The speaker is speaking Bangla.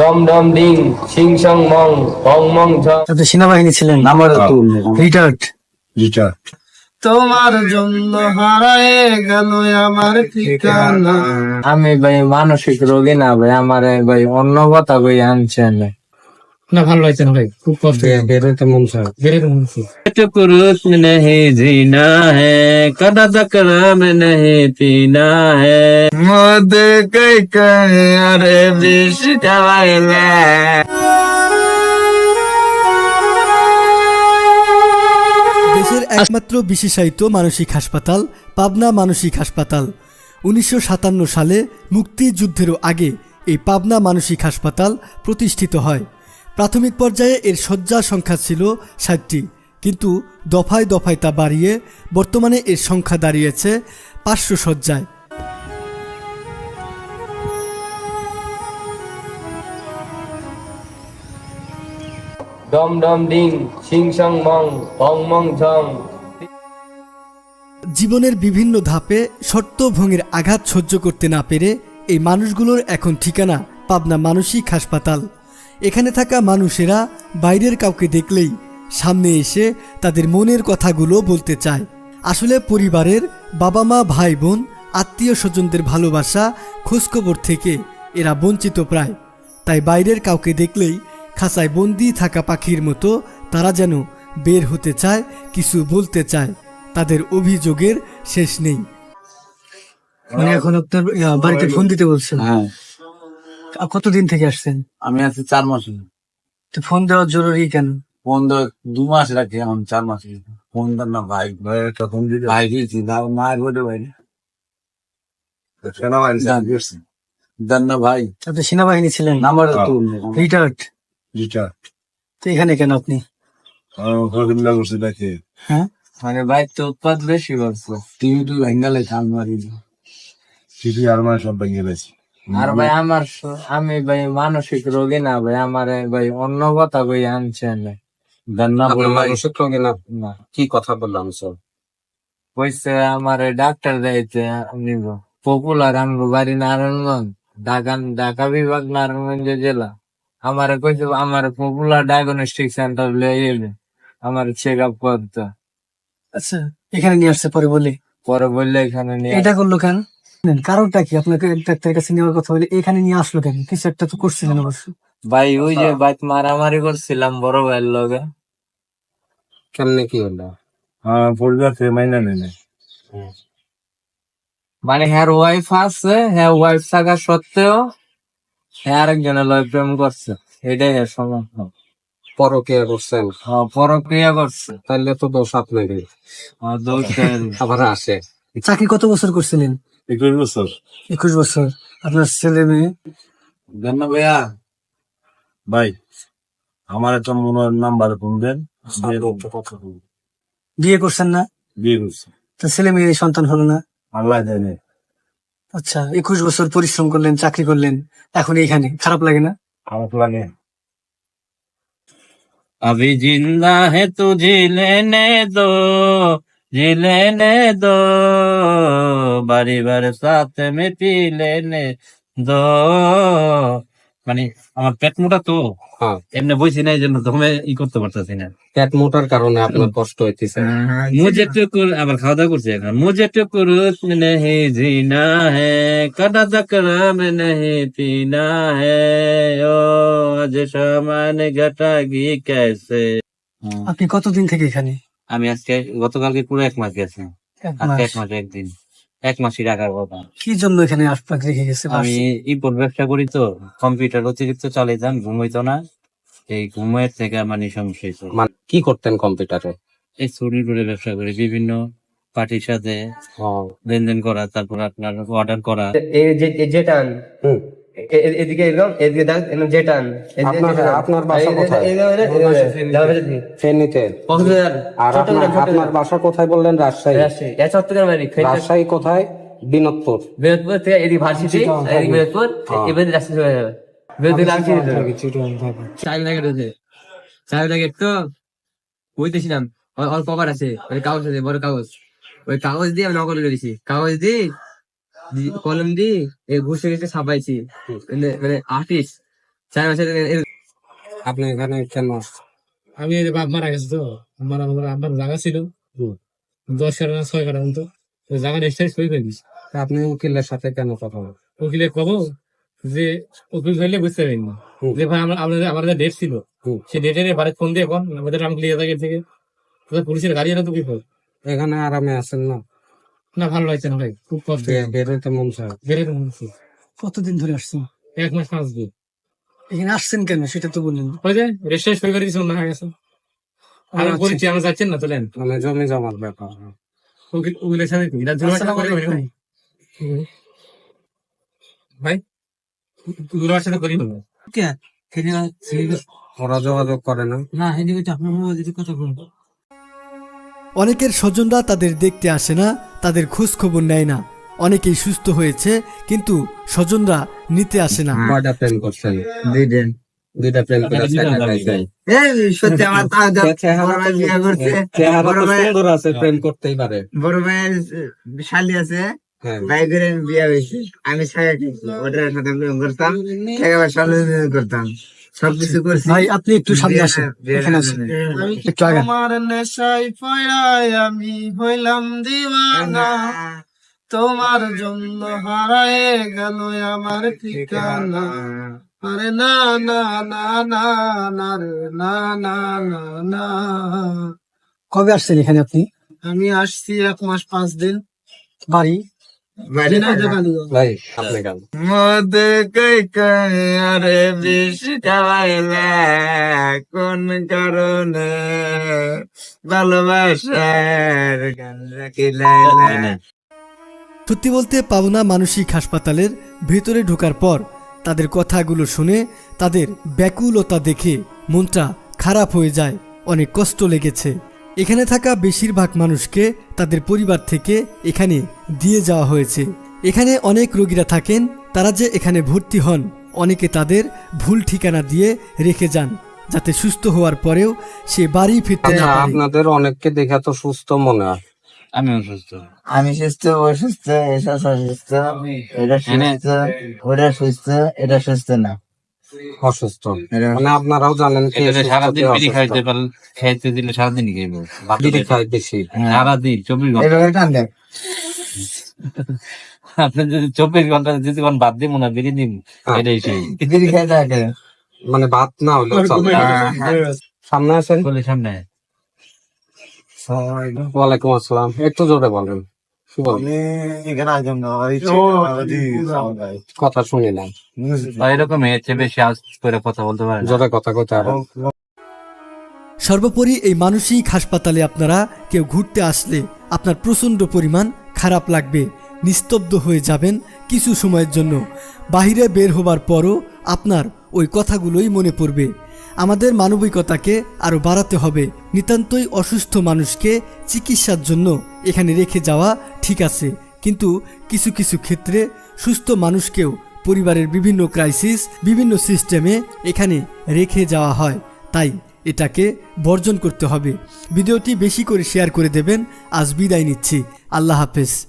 ডম ডম ডিং সিং সং মং হং মং ছ আপনি সেনাবাহিনী ছিলেন আমার রিটায়ার্ড। রিটার্ড তোমার জন্য হারায় গেল আমার ঠিকানা। আমি ভাই মানসিক রোগী না ভাই আমার ভাই অন্য কথা কই আনছেন না ভালো লাগছে না ভাই খুব কষ্ট বেরোতে মন বেরোতে মন জিনা হে কদা দকরাম পিনা হে। মদ কই কই আরে দেশের একমাত্র বিশেষায়িত মানসিক হাসপাতাল পাবনা মানসিক হাসপাতাল। উনিশশো সাতান্ন সালে মুক্তিযুদ্ধেরও আগে এই পাবনা মানসিক হাসপাতাল প্রতিষ্ঠিত হয়। প্রাথমিক পর্যায়ে এর শয্যা সংখ্যা ছিল ষাটটি কিন্তু দফায় দফায় তা বাড়িয়ে বর্তমানে এর সংখ্যা দাঁড়িয়েছে পাঁচশো শয্যায়। ডম ডম ডিং সিং সং মং মং জীবনের বিভিন্ন ধাপে শর্ত শর্তভঙ্গের আঘাত সহ্য করতে না পেরে এই মানুষগুলোর এখন ঠিকানা পাবনা মানসিক হাসপাতাল। এখানে থাকা মানুষেরা বাইরের কাউকে দেখলেই সামনে এসে তাদের মনের কথাগুলো বলতে চায়। আসলে পরিবারের বাবা মা ভাই বোন আত্মীয় স্বজনদের ভালোবাসা খোঁজখবর থেকে এরা বঞ্চিত প্রায়। তাই বাইরের কাউকে দেখলেই খাঁচায় বন্দি থাকা পাখির মতো তারা যেন বের হতে চায় কিছু বলতে চায়। তাদের অভিযোগের শেষ নেই। মানে এখন আপনার বাড়িতে ফোন দিতে বলছেন। হ্যাঁ। কতদিন থেকে আসছেন? আমি আছি চার মাস তো ফোন দেওয়া জরুরি কেন? ফোন ধর দু মাস রাখি এখন চার মাস ফোন দেন না ভাই। ভাই একটা ফোন ভাই দিয়েছি দাও মায়ের বলে ভাই দেন না ভাই। আপনি সেনাবাহিনী ছিলেন। Number retired? রিটার্ড তো এখানে কেন আপনি? নাকি? হ্যাঁ? মানে ভাই তো উৎপাদ বেশি করছে। টিভি টু ভেঙ্গালে চাল মারি সিটি আর মানে সব ভেঙে গেছে। আর ভাই আমার আমি ভাই মানসিক রোগী না ভাই আমার ভাই অন্য কথা কই আনছেন বলে ভাই না কি কথা বললাম সব কইছে আমার ডাক্তার দিয়েছে নিব পপুলার আমগো বাড়ি নারায়ণগঞ্জ ঢাকা ঢাকা বিভাগ নারায়ণগঞ্জ জেলা। আমার কইছে আমার পপুলার ডায়াগনস্টিক সেন্টার লয়ে যাবে আমার চেক আপ করতে। আচ্ছা এখানে নিয়ে আসছে পরে বলে। পরে বললে এখানে নিয়ে এটা করল কেন? কারণটা কি? আপনাকে ডাক্তারের কাছে নেওয়ার কথা বলে এখানে নিয়ে আসলো কেন? কিছু একটা তো করছিলেন অবশ্য। ভাই ওই যে বাইক মারামারি করছিলাম বড় ভাইয়ের লগে। কেমনে কি হলো? হ্যাঁ পরিবার থেকে মাইনা নেই মানে হ্যার ওয়াইফ আছে হ্যাঁ ওয়াইফ থাকা সত্ত্বেও হ্যাঁ আরেকজনের লয় প্রেম করছে। এটাই এর সমস্যা। পরকে করছেন? হ্যাঁ, পরক্রিয়া করছে। তাহলে তো দোষ আপনারই। হ্যাঁ, দোষের আবার আসে। চাকরি কত বছর করছিলেন? একুশ বছর একুশ বছর আপনার ছেলে মেয়ে দেন না ভাইয়া ভাই আমার একটা মনের নাম্বার ফোন দেন বিয়ে করছেন না বিয়ে করছি তো ছেলে মেয়ে সন্তান হলো না আল্লাহ জানে আচ্ছা একুশ বছর পরিশ্রম করলেন চাকরি করলেন এখন এইখানে খারাপ লাগে না খারাপ লাগে अभी जिंदा है तुझे लेने दो जी लेने दो बारी बार साथ में पी लेने दो মানে আমার পেট মোটা তো হ্যাঁ। এমনি বইছি না এই জন্য তুমি ই করতে পারতেছি না পেট মোটার কারণে আপনার কষ্ট হইতেছে मुझे टुकुर আবার খাওয়া দাওয়া করছে এখন मुझे टुकुर उसमें नहीं जीना है कदा करम नहीं पीना है ओ आज सामान घटागी कैसे আপনি কতদিন থেকে এখানে আমি আজকে গতকালকে পুরো এক মাস গেছি। এক আজকে মাস। এক মাস একদিন। এক মাসই রাখার কথা। কি জন্য এখানে আপনাকে রেখে গেছে আমি ইম্পোর্ট ব্যবসা করি তো কম্পিউটার অতিরিক্ত চালাইতাম ঘুমাইতো না। এই ঘুমের থেকে আমার সমস্যা হয়েছে মানে কি করতেন কম্পিউটারে? এই ছুরি টুরি ব্যবসা করি বিভিন্ন পার্টির সাথে লেনদেন করা তারপর আপনার অর্ডার করা। এই এদিকে এরকম এদিকে দেখ আপনার- বাসা কোথায়? ফেনীতে। আর আপনার বাসা কোথায় বললেন? রাজশাহী। রাজশাহী। চট্টগ্রাম বাড়ি। রাজশাহী কোথায়? বিনোদপুর। বিনোদপুর থেকে এদিকে ভার্সিটি এদিকে বিনোদপুর এবার রাজশাহী চলে যাবে। বিনোদপুর চার প্যাকেট তো ওর কভার আছে। ওই কাগজ আছে বড় কাগজ। ওই কাগজ দিয়ে আমি নকল করে দিছি। কাগজ দিয়ে দি- কলম দিয়ে ঘুষে ঘুষে ছাপাইছি। মানে মানে আর্টিস্ট চার মাসে আপনি এখানে কেন আমি এই যে বাপ মারা গেছে তো আমার আমার আমার জায়গা ছিল। দশ কাটা না ছয় কাটা মতো। ওই জায়গাটা এক্সচাইজ করে ফেলিস আপনি উকিলের সাথে কেন কথা বলেন? উকিলে কব যে উকিল ধরলে বুঝতে পারিনি। হুম। যে ভাই আমরা আমাদের আমার যে ডেট ছিল সে ডেটের বাড়ি ফোন দিয়ে এখন আমাদের ক্লিয়ার থেকে পুলিশের গাড়ি এনে তো কি এখানে আরামে আছেন না? না ভালো লাগছে না ভাই খুব কষ্ট বেরোতে মন চায়। বেড়ে তো মনে কতদিন ধরে আসছেন এক মাস পাঁচ দিন। এখানে আসছেন কেন? সেটা তো বললেন। ওই যে সই করে গেছে। আমি আচ্ছা। বলছি আমরা যাচ্ছেন না তোলেন মানে জমি জমার ব্যাপার। উকিল উকিলের সাথে? এটা করে ফেলব। ভাই সাথে করি ফেলব। ওরা যোগাযোগ করে না। না এদিকে তো আপনার মোবাইল যদি কথা বলব। অনেকের স্বজনরা তাদের দেখতে আসে না তাদের খোঁজ খবর নেয় না। অনেকেই সুস্থ হয়েছে কিন্তু স্বজনরা নিতে আসে না। কয়টা প্রেম করছেন? দুইটা প্রেম করে চারটা পাইছে। এই সত্যি আমার বড় ভাই বিয়ে করছে চেহারা বড় তো ভাই সুন্দর আছে প্রেম করতেই পারে। বড় ভাইয়ের শালি আছে। হ্যাঁ ভাই করে বিয়ে আমি ছায়া খেয়েছি ওটার সাথে প্রেম করতাম একেবারে শালি করতাম সবকিছু করছি। ভাই আপনি একটু সামনে আসেন এখানে আসেন। একটু আগে তোমার নেশায় আমি হইলাম দিওয়ানা। তোমার জন্য হারায় গেল আমার ঠিকানা। আরে না না না না না না না না না। কবে আসছেন এখানে আপনি? আমি আসছি এক মাস পাঁচ দিন। বাড়ি? কেন মদ কই কই আরে বিষ খাওয়াইলে কোন কারণে ভালোবাসার গান সত্যি বলতে পাবনা মানসিক হাসপাতালের ভেতরে ঢোকার পর তাদের কথাগুলো শুনে তাদের ব্যাকুলতা দেখে মনটা খারাপ হয়ে যায় অনেক কষ্ট লেগেছে। এখানে থাকা বেশিরভাগ মানুষকে তাদের পরিবার থেকে এখানে দিয়ে যাওয়া হয়েছে। এখানে অনেক রোগীরা থাকেন তারা যে এখানে ভর্তি হন অনেকে তাদের ভুল ঠিকানা দিয়ে রেখে যান যাতে সুস্থ হওয়ার পরেও সে বাড়ি ফিরতে না আচ্ছা, পারে। আপনাদের অনেককে দেখে তো সুস্থ মনে হয়। আমি অসুস্থ আমি সুস্থ ও সুস্থ এসা সুস্থ এটা সুস্থ ওটা সুস্থ এটা সুস্থ না। অসুস্থ। মানে আপনারাও জানেন সারাদিন বিড়ি খাইতে দিলে সারাদিন খাইব। বিড়ি খায় বেশি। সারাদিন চব্বিশ ঘণ্টা। আপনি যদি চব্বিশ ঘণ্টা যদি কোন বাদ দিব না বিড়ি দিন হ্যাঁ। এটাই সেই। বিড়ি খাই থাকে মানে ভাত না হলে সামনে আসেন। বলে সামনে ওয়ালাইকুম আসসালাম। একটু জোরে বলেন। কথা শুনি না। এরকম এর বেশি আজ করে কথা বলতে পারে। জোরে কথা সর্বোপরি এই মানসিক হাসপাতালে আপনারা কেউ ঘুরতে আসলে আপনার প্রচণ্ড পরিমাণ খারাপ লাগবে নিস্তব্ধ হয়ে যাবেন কিছু সময়ের জন্য। বাহিরে বের হবার পরও আপনার ওই কথাগুলোই মনে পড়বে। আমাদের মানবিকতাকে আরও বাড়াতে হবে। নিতান্তই অসুস্থ মানুষকে চিকিৎসার জন্য এখানে রেখে যাওয়া ঠিক আছে। কিন্তু কিছু কিছু ক্ষেত্রে সুস্থ মানুষকেও পরিবারের বিভিন্ন ক্রাইসিস বিভিন্ন সিস্টেমে এখানে রেখে যাওয়া হয়। তাই এটাকে বর্জন করতে হবে। ভিডিওটি বেশি করে শেয়ার করে দেবেন। আজ বিদায় নিচ্ছি। আল্লাহ হাফেজ।